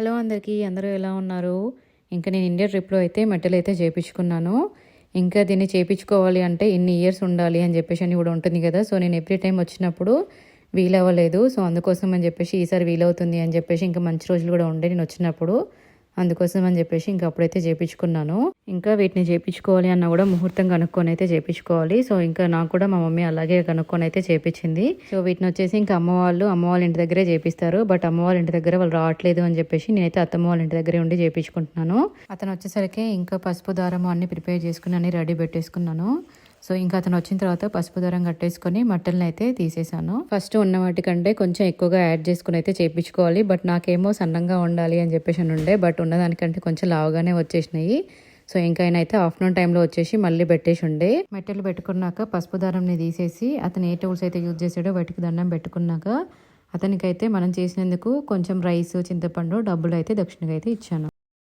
Hello అందరికీ అందరూ ఎలా ఉన్నారు? ఇంకా నేను ఇండియా ట్రిప్లో అయితే మెటల్ అయితే చేయించుకున్నాను ఇంకా దీన్ని చేయించుకోవాలి అంటే ఇన్ని ఇయర్స్ ఉండాలి అని చెప్పేసి అని కూడా ఉంటుంది కదా. సో నేను ఎవ్రీ టైం వచ్చినప్పుడు వీలవ్వలేదు. సో అందుకోసం అని చెప్పేసి ఈసారి వీలవుతుంది అని చెప్పేసి ఇంకా మంచి రోజులు కూడా ఉండే నేను వచ్చినప్పుడు. అందుకోసం అని చెప్పేసి ఇంకా అప్పుడైతే చేయించుకున్నాను ఇంకా వీటిని చేయించుకోవాలి అన్న కూడా ముహూర్తం కనుక్కొని అయితే చేయించుకోవాలి సో ఇంకా నాకు కూడా మా మమ్మీ అలాగే కనుక్కొని అయితే చేయించింది సో వీటిని వచ్చేసి ఇంకా అమ్మ వాళ్ళు అమ్మ వాళ్ళ ఇంటి దగ్గరే చేపిస్తారు. బట్ అమ్మ వాళ్ళ ఇంటి దగ్గర వాళ్ళు రావట్లేదు అని చెప్పేసి నేనైతే అత్తమ్మ వాళ్ళ ఇంటి దగ్గరే ఉండి చేయించుకుంటున్నాను అతను వచ్చేసరికి ఇంకా పసుపు దారము అన్ని ప్రిపేర్ చేసుకుని అన్ని రెడీ పెట్టేసుకున్నాను. సో ఇంకా అతను వచ్చిన తర్వాత పసుపు దారం కట్టేసుకొని మట్టలను అయితే తీసేసాను. ఫస్ట్ ఉన్న వాటికంటే కొంచెం ఎక్కువగా యాడ్ చేసుకుని అయితే చేయించుకోవాలి బట్ నాకేమో సన్నంగా ఉండాలి అని చెప్పేసి ఉండే. బట్ ఉన్నదానికంటే కొంచెం లావుగానే వచ్చేసినాయి. సో ఇంకా ఆయన అయితే ఆఫ్టర్నూన్ టైంలో వచ్చేసి మళ్ళీ పెట్టేసి ఉండే. మెట్టెలు పెట్టుకున్నాక పసుపు దారంని తీసేసి అతను ఏ టూల్స్ అయితే యూజ్ చేసాడో వాటికి దండం పెట్టుకున్నాక అతనికైతే మనం చేసినందుకు కొంచెం రైస్ చింతపండు డబ్బులు అయితే దక్షిణగా అయితే ఇచ్చాను.